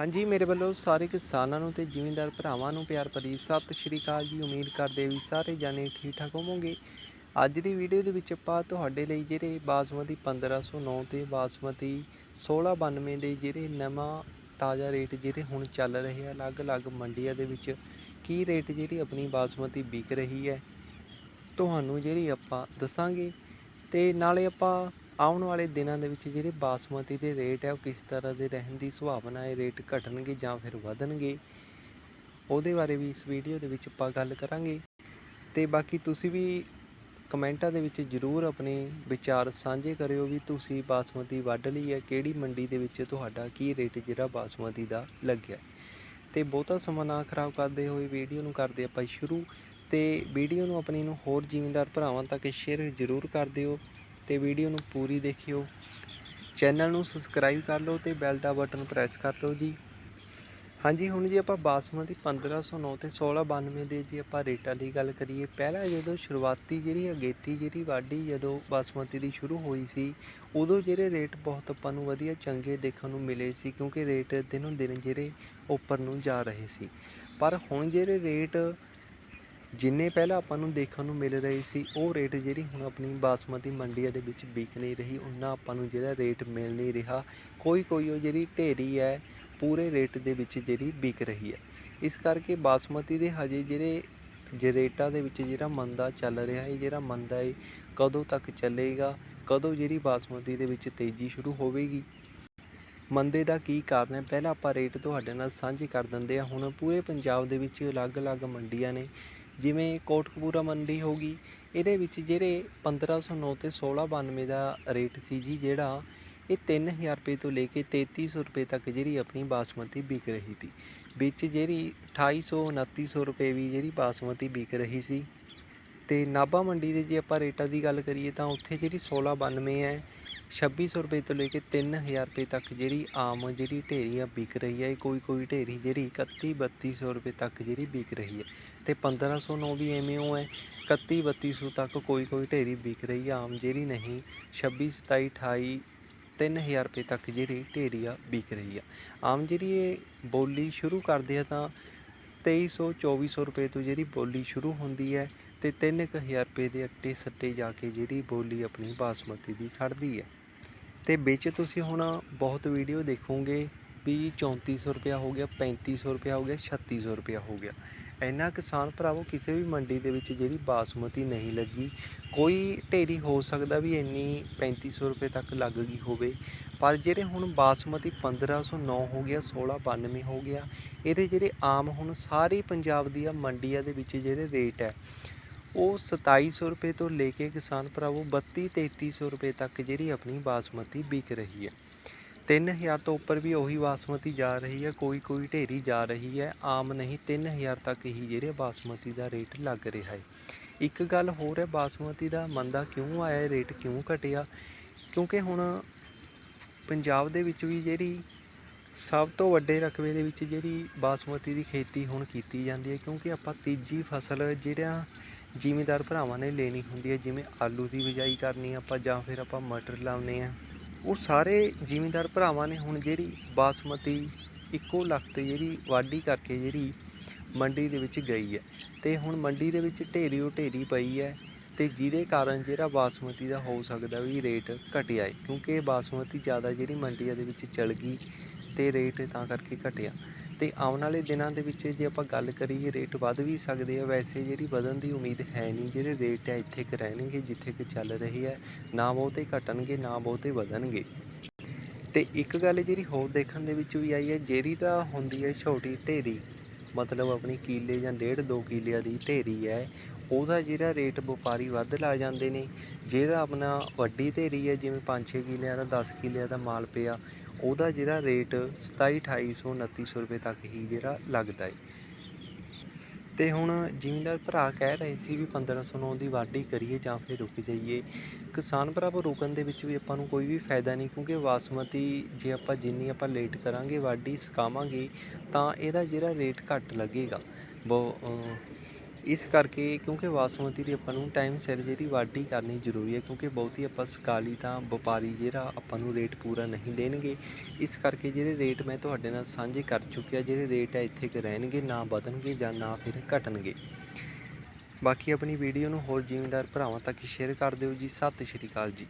ਹਾਂਜੀ, ਮੇਰੇ ਵੱਲੋਂ ਸਾਰੇ ਕਿਸਾਨਾਂ ਨੂੰ ਤੇ ਜ਼ਿਮੀਂਦਾਰ ਭਰਾਵਾਂ ਨੂੰ ਪਿਆਰ ਭਰੀ ਸਤਿ ਸ਼੍ਰੀ ਅਕਾਲ ਜੀ। ਉਮੀਦ ਕਰਦੇ ਵੀ ਸਾਰੇ ਜਾਣੇ ਠੀਕ ਠਾਕ ਹੋਵੋਗੇ। ਅੱਜ ਦੀ ਵੀਡੀਓ ਦੇ ਵਿੱਚ ਆਪਾਂ ਤੁਹਾਡੇ ਲਈ ਜਿਹੜੇ ਬਾਸਮਤੀ 1509 ਤੇ ਬਾਸਮਤੀ 1692 ਦੇ ਜਿਹੜੇ ਨਵਾਂ ਤਾਜ਼ਾ ਰੇਟ ਜਿਹੜੇ ਹੁਣ ਚੱਲ ਰਹੇ ਆ, ਅਲੱਗ-ਅਲੱਗ ਮੰਡੀਆਂ ਦੇ ਵਿੱਚ ਕੀ ਰੇਟ ਜਿਹੜੀ ਆਪਣੀ ਬਾਸਮਤੀ ਵਿਕ ਰਹੀ ਹੈ, ਤੁਹਾਨੂੰ ਜਿਹੜੀ ਆਪਾਂ ਦੱਸਾਂਗੇ। ਤੇ ਨਾਲੇ ਆਪਾਂ ਆਉਣ ਵਾਲੇ ਦਿਨਾਂ ਦੇ ਵਿੱਚ ਜਿਹੜੇ ਬਾਸਮਤੀ ਦੇ ਰੇਟ ਹੈ ਉਹ ਕਿਸ ਤਰ੍ਹਾਂ ਦੇ ਰਹਿਣ ਦੀ ਸੰਭਾਵਨਾ ਹੈ ਰੇਟ ਘਟਣਗੇ ਜਾਂ ਫਿਰ ਵਧਣਗੇ? ਉਹਦੇ ਬਾਰੇ ਵੀ ਇਸ ਵੀਡੀਓ ਦੇ ਵਿੱਚ ਆਪਾਂ ਗੱਲ ਕਰਾਂਗੇ। ਤੇ ਬਾਕੀ ਤੁਸੀਂ ਵੀ ਕਮੈਂਟਾਂ ਦੇ ਵਿੱਚ ਜਰੂਰ ਆਪਣੇ ਵਿਚਾਰ ਸਾਂਝੇ ਕਰਿਓ ਵੀ ਤੁਸੀਂ ਬਾਸਮਤੀ ਵੱਢ ਲਈ ਹੈ, ਕਿਹੜੀ ਮੰਡੀ ਦੇ ਵਿੱਚ ਤੁਹਾਡਾ ਕੀ ਰੇਟ ਜਿਹੜਾ ਬਾਸਮਤੀ ਦਾ ਲੱਗਿਆ? ਤੇ ਬਹੁਤਾ ਸਮਾਂ ਨਾ ਖਰਾਬ ਕਰਦੇ ਹੋਏ ਵੀਡੀਓ ਨੂੰ ਕਰਦੇ ਆਪਾਂ ਸ਼ੁਰੂ। ਤੇ ਵੀਡੀਓ ਨੂੰ ਆਪਣੀ ਨੂੰ ਹੋਰ ਜ਼ਿਮੀਂਦਾਰ ਭਰਾਵਾਂ ਤੱਕ ਸ਼ੇਅਰ ਜ਼ਰੂਰ ਕਰ ਦਿਓ। ਤੇ ਵੀਡੀਓ ਨੂੰ ਪੂਰੀ ਦੇਖਿਓ। ਚੈਨਲ ਨੂੰ ਸਬਸਕ੍ਰਾਈਬ ਕਰ ਲਓ ਤੇ ਬੈਲ ਦਾ ਬਟਨ ਪ੍ਰੈਸ ਕਰ ਲਓ ਜੀ। ਹਾਂਜੀ, ਹੁਣ ਜੀ ਆਪਾਂ ਬਾਸਮਤੀ 1509 ਤੇ 1692 ਦੇ ਜੀ ਆਪਾਂ ਰੇਟਾਂ ਦੀ ਗੱਲ ਕਰੀਏ। ਪਹਿਲਾਂ ਜਦੋਂ ਸ਼ੁਰੂਆਤੀ ਜਿਹੜੀ ਅਗੇਤੀ ਜਿਹੜੀ ਵਾਢੀ ਜਦੋਂ ਬਾਸਮਤੀ ਦੀ ਸ਼ੁਰੂ ਹੋਈ ਸੀ, ਉਦੋਂ ਜਿਹੜੇ ਰੇਟ ਬਹੁਤ ਆਪਾਂ ਨੂੰ ਵਧੀਆ ਚੰਗੇ ਦੇਖਣ ਨੂੰ ਮਿਲੇ ਸੀ ਕਿਉਂਕਿ ਰੇਟ ਦਿਨੋਂ ਦਿਨ ਜਿਹੜੇ ਉੱਪਰ ਨੂੰ ਜਾ ਰਹੇ ਸੀ। ਪਰ ਹੁਣ ਜਿਹੜੇ ਰੇਟ ਜਿੰਨੇ ਪਹਿਲਾਂ ਆਪਾਂ ਨੂੰ ਦੇਖਣ ਨੂੰ ਮਿਲ ਰਹੇ ਸੀ, ਉਹ ਰੇਟ ਜਿਹੜੀ ਹੁਣ ਆਪਣੀ ਬਾਸਮਤੀ ਮੰਡੀਆਂ ਦੇ ਵਿੱਚ ਵਿਕ ਨਹੀਂ ਰਹੀ ਉਹਨਾਂ ਆਪਾਂ ਨੂੰ ਜਿਹੜਾ ਰੇਟ ਮਿਲ ਨਹੀਂ ਰਿਹਾ। ਕੋਈ ਕੋਈ ਉਹ ਜਿਹੜੀ ਢੇਰੀ ਹੈ, ਪੂਰੇ ਰੇਟ ਦੇ ਵਿੱਚ ਜਿਹੜੀ ਵਿਕ ਰਹੀ ਹੈ। ਇਸ ਕਰਕੇ ਬਾਸਮਤੀ ਦੇ ਹਜੇ ਜਿਹੜੇ, ਜੇ ਰੇਟਾਂ ਦੇ ਵਿੱਚ ਜਿਹੜਾ ਮੰਦਾ ਚੱਲ ਰਿਹਾ ਹੈ, ਜਿਹੜਾ ਮੰਦਾ ਹੈ, ਕਦੋਂ ਤੱਕ ਚੱਲੇਗਾ, ਕਦੋਂ ਜਿਹੜੀ ਬਾਸਮਤੀ ਦੇ ਵਿੱਚ ਤੇਜ਼ੀ ਸ਼ੁਰੂ ਹੋਵੇਗੀ? ਮੰਦੇ ਦਾ ਕੀ ਕਾਰਨ ਹੈ? ਪਹਿਲਾਂ ਆਪਾਂ ਰੇਟ ਤੁਹਾਡੇ ਨਾਲ ਸਾਂਝੇ ਕਰ ਦਿੰਦੇ ਆ ਹੁਣ ਪੂਰੇ ਪੰਜਾਬ ਦੇ ਵਿੱਚ ਅਲੱਗ-ਅਲੱਗ ਮੰਡੀਆਂ ਨੇ। ਜਿਵੇਂ ਕੋਟਕਪੂਰਾ ਮੰਡੀ ਹੋ ਗਈ, ਇਹਦੇ ਵਿੱਚ ਜਿਹੜੇ 1509 ਤੇ 1692 ਦਾ ਰੇਟ ਸੀ ਜੀ ਜਿਹੜਾ, ਇਹ 3000 ਰੁਪਏ ਤੋਂ ਲੈ ਕੇ 3300 ਰੁਪਏ ਤੱਕ ਜਿਹੜੀ ਆਪਣੀ ਬਾਸਮਤੀ ਵਿਕ ਰਹੀ ਸੀ। ਵਿੱਚ ਜਿਹੜੀ 2800 2900 ਰੁਪਏ ਵੀ ਜਿਹੜੀ ਬਾਸਮਤੀ ਵਿਕ ਰਹੀ ਸੀ। ਤੇ ਨਾਭਾ ਮੰਡੀ ਦੇ ਜੇ ਆਪਾਂ ਰੇਟਾਂ ਦੀ ਗੱਲ ਕਰੀਏ ਤਾਂ ਉੱਥੇ ਜਿਹੜੀ 1692 ਹੈ 2600 ਰੁਪਏ ਤੋਂ ਲੈ ਕੇ 3000 ਰੁਪਏ ਤੱਕ ਜਿਹੜੀ ਆਮ ਜਿਹੜੀ ਢੇਰੀ ਆ ਵਿਕ ਰਹੀ ਹੈ ਕੋਈ ਕੋਈ ਢੇਰੀ ਜਿਹੜੀ 31 3200 ਰੁਪਏ ਤੱਕ ਜਿਹੜੀ ਵਿਕ ਰਹੀ ਹੈ ਤੇ 1509 ਵੀ ਐਵੇਂ ਉਹ ਹੈ 31 3200 ਤੱਕ ਕੋਈ ਕੋਈ ਢੇਰੀ ਵਿਕ ਰਹੀ ਆ, ਆਮ ਜਿਹੜੀ ਨਹੀਂ 26 27 28 3000 ਰੁਪਏ ਤੱਕ ਜਿਹੜੀ ਢੇਰੀ ਆ, ਵਿਕ ਰਹੀ ਆ। ਆਮ ਜਿਹੜੀ ਇਹ ਬੋਲੀ ਸ਼ੁਰੂ ਕਰਦੇ ਆ ਤਾਂ 2300 2400 ਰੁਪਏ ਤੋਂ ਜਿਹੜੀ ਬੋਲੀ ਸ਼ੁਰੂ ਹੁੰਦੀ ਹੈ ਤੇ 3000 ਰੁਪਏ ਦੇ ਅੱਟੇ ਸੱਟੇ ਜਾ ਕੇ ਜਿਹੜੀ ਬੋਲੀ ਆਪਣੀ ਬਾਸਮਤੀ ਦੀ ਖੜਦੀ ਹੈ ਤੇ ਵਿੱਚ ਤੁਸੀਂ ਹੁਣ ਬਹੁਤ ਵੀਡੀਓ ਦੇਖੋਗੇ ਵੀ 3400 ਰੁਪਇਆ ਹੋ ਗਿਆ 3500 ਰੁਪਇਆ ਹੋ ਗਿਆ 3600 ਰੁਪਇਆ ਹੋ ਗਿਆ। ਇੰਨਾ ਕਿਸਾਨ ਭਰਾਵੋ, ਕਿਸੇ ਵੀ ਮੰਡੀ ਦੇ ਵਿੱਚ ਜਿਹੜੀ ਬਾਸਮਤੀ ਨਹੀਂ ਲੱਗੀ, ਕੋਈ ਢੇਰੀ ਹੋ ਸਕਦਾ ਵੀ ਇੰਨੀ 3500 ਰੁਪਏ ਤੱਕ ਲੱਗ ਗਈ ਹੋਵੇ, ਪਰ ਜਿਹੜੇ ਹੁਣ ਬਾਸਮਤੀ 1509 ਹੋ ਗਿਆ 1692 ਹੋ ਗਿਆ, ਇਹਦੇ ਜਿਹੜੇ ਆਮ ਹੁਣ ਸਾਰੇ ਪੰਜਾਬ ਦੀਆਂ ਮੰਡੀਆਂ ਦੇ ਵਿੱਚ ਜਿਹੜੇ ਰੇਟ ਹੈ ਉਹ 2700 ਰੁਪਏ ਤੋਂ ਲੈ ਕੇ ਕਿਸਾਨ ਭਰਾਵੋ 32 3300 ਰੁਪਏ ਤੱਕ ਜਿਹੜੀ ਆਪਣੀ ਬਾਸਮਤੀ ਵਿਕ ਰਹੀ ਹੈ। 3000 ਤੋਂ ਉੱਪਰ ਵੀ ਉਹੀ ਬਾਸਮਤੀ ਜਾ ਰਹੀ ਹੈ ਕੋਈ ਕੋਈ ਢੇਰੀ ਜਾ ਰਹੀ ਹੈ। ਆਮ ਨਹੀਂ 3000 ਤੱਕ ਹੀ ਜਿਹੜੇ ਬਾਸਮਤੀ ਦਾ ਰੇਟ ਲੱਗ ਰਿਹਾ ਹੈ। ਇੱਕ ਗੱਲ ਹੋਰ ਹੈ, ਬਾਸਮਤੀ ਦਾ ਮੰਦਾ ਕਿਉਂ ਆਇਆ, ਰੇਟ ਕਿਉਂ ਘਟਿਆ? ਕਿਉਂਕਿ ਹੁਣ ਪੰਜਾਬ ਦੇ ਵਿੱਚ ਵੀ ਜਿਹੜੀ ਸਭ ਤੋਂ ਵੱਡੇ ਰਕਬੇ ਦੇ ਵਿੱਚ ਜਿਹੜੀ ਬਾਸਮਤੀ ਦੀ ਖੇਤੀ ਹੁਣ ਕੀਤੀ ਜਾਂਦੀ ਹੈ, ਕਿਉਂਕਿ ਆਪਾਂ ਤੀਜੀ ਫਸਲ ਜਿਹੜਾ ਜ਼ਿਮੀਦਾਰ ਭਰਾਵਾਂ ਨੇ ਲੈਣੀ ਹੁੰਦੀ ਹੈ, ਜਿਵੇਂ ਆਲੂ ਦੀ ਬਿਜਾਈ ਕਰਨੀ ਆਪਾਂ ਜਾਂ ਫਿਰ ਆਪਾਂ ਮਟਰ ਲਾਉਨੇ ਆ। ਉਹ ਸਾਰੇ ਜ਼ਿਮੀਂਦਾਰ ਭਰਾਵਾਂ ਨੇ ਹੁਣ ਜਿਹੜੀ ਬਾਸਮਤੀ ਇੱਕੋ ਲੱਖ ਤੇ ਜਿਹੜੀ ਵਾਢੀ ਕਰਕੇ ਜਿਹੜੀ ਮੰਡੀ ਦੇ ਵਿੱਚ ਗਈ ਹੈ। ਤੇ ਹੁਣ ਮੰਡੀ ਦੇ ਵਿੱਚ ਢੇਰੀ ਉਹ ਢੇਰੀ ਪਈ ਹੈ ਤੇ ਜਿਹਦੇ ਕਾਰਨ ਜਿਹੜਾ ਬਾਸਮਤੀ ਦਾ ਹੋ ਸਕਦਾ ਵੀ ਰੇਟ ਘਟਿਆ ਹੈ, ਕਿਉਂਕਿ ਇਹ ਬਾਸਮਤੀ ਜ਼ਿਆਦਾ ਜਿਹੜੀ ਮੰਡੀਆਂ ਦੇ ਵਿੱਚ ਚਲ ਗਈ ਤੇ ਰੇਟ ਤਾਂ ਕਰਕੇ ਘਟਿਆ। ਤੇ ਆਉਣ ਵਾਲੇ ਦਿਨਾਂ ਦੇ ਵਿੱਚ ਜੇ ਆਪਾਂ ਗੱਲ ਕਰੀਏ ਰੇਟ ਵੱਧ ਵੀ ਸਕਦੇ ਆ। ਵੈਸੇ ਜਿਹੜੀ ਵਧਣ ਦੀ ਉਮੀਦ ਹੈ ਨਹੀਂ, ਜਿਹੜੇ ਰੇਟ ਹੈ ਇੱਥੇ ਕੁ ਰਹਿਣਗੇ, ਜਿੱਥੇ ਕਿ ਚੱਲ ਰਹੇ ਹੈ, ਨਾ ਬਹੁਤੇ ਘਟਣਗੇ, ਨਾ ਬਹੁਤੇ ਵਧਣਗੇ। ਤੇ ਇੱਕ ਗੱਲ ਜਿਹੜੀ ਹੋਰ ਦੇਖਣ ਦੇ ਵਿੱਚ ਵੀ ਆਈ ਹੈ, ਜਿਹੜੀ ਤਾਂ ਹੁੰਦੀ ਹੈ ਛੋਟੀ ਢੇਰੀ, ਮਤਲਬ ਆਪਣੀ ਕੀਲੇ ਜਾਂ ਡੇਢ ਦੋ ਕਿੱਲਿਆਂ ਦੀ ਢੇਰੀ ਹੈ, ਉਹਦਾ ਜਿਹੜਾ ਰੇਟ ਵਪਾਰੀ ਵੱਧ ਲਾ ਜਾਂਦੇ ਨੇ। ਜਿਹੜਾ ਆਪਣਾ ਵੱਡੀ ਢੇਰੀ ਹੈ, ਜਿਵੇਂ 5-6 ਕਿੱਲਿਆਂ ਦਾ 10 ਕਿੱਲਿਆਂ ਦਾ ਮਾਲ ਪਿਆ ਉਹਦਾ ਜਿਹੜਾ ਰੇਟ 27 2800 2900 ਰੁਪਏ ਤੱਕ ਹੀ ਜਿਹੜਾ ਲੱਗਦਾ ਹੈ ਤੇ ਹੁਣ ਜ਼ਿਮੀਂਦਾਰ ਭਰਾ ਕਹਿ ਰਹੇ ਸੀ ਵੀ 1509 ਦੀ ਵਾਢੀ ਕਰੀਏ ਜਾਂ ਫਿਰ ਰੁਕ ਜਾਈਏ। ਕਿਸਾਨ ਭਰਾਵੋ ਰੁਕਣ ਦੇ ਵਿੱਚ ਵੀ ਆਪਾਂ ਨੂੰ ਕੋਈ ਵੀ ਫਾਇਦਾ ਨਹੀਂ, ਕਿਉਂਕਿ ਬਾਸਮਤੀ ਜੇ ਆਪਾਂ ਜਿੰਨੀ ਆਪਾਂ ਲੇਟ ਕਰਾਂਗੇ, ਵਾਢੀ ਸੁਕਾਵਾਂਗੇ, ਤਾਂ ਇਹਦਾ ਜਿਹੜਾ ਰੇਟ ਘੱਟ ਲੱਗੇਗਾ। ਬਹੁ ਇਸ ਕਰਕੇ ਕਿਉਂਕਿ ਬਾਸਮਤੀ ਦੀ ਆਪਾਂ ਨੂੰ ਟਾਈਮ ਸਿਰ ਜਿਹੜੀ ਵਾਢੀ ਕਰਨੀ ਜ਼ਰੂਰੀ ਹੈ, ਕਿਉਂਕਿ ਬਹੁਤੀ ਆਪਾਂ ਸਕਾਲੀ ਤਾਂ ਵਪਾਰੀ ਜਿਹੜਾ ਆਪਾਂ ਨੂੰ ਰੇਟ ਪੂਰਾ ਨਹੀਂ ਦੇਣਗੇ। ਇਸ ਕਰਕੇ ਜਿਹੜੇ ਰੇਟ ਮੈਂ ਤੁਹਾਡੇ ਨਾਲ ਸਾਂਝੇ ਕਰ ਚੁੱਕਿਆ, ਜਿਹੜੇ ਰੇਟ ਹੈ ਇੱਥੇ ਕਿ ਰਹਿਣਗੇ, ਨਾ ਵਧਣਗੇ ਜਾਂ ਨਾ ਫਿਰ ਘਟਣਗੇ। ਬਾਕੀ ਆਪਣੀ ਵੀਡੀਓ ਨੂੰ ਹੋਰ ਜ਼ਿਮੀਂਦਾਰ ਭਰਾਵਾਂ ਤੱਕ ਸ਼ੇਅਰ ਕਰ ਦਿਓ ਜੀ। ਸਤਿ ਸ਼੍ਰੀ ਅਕਾਲ ਜੀ।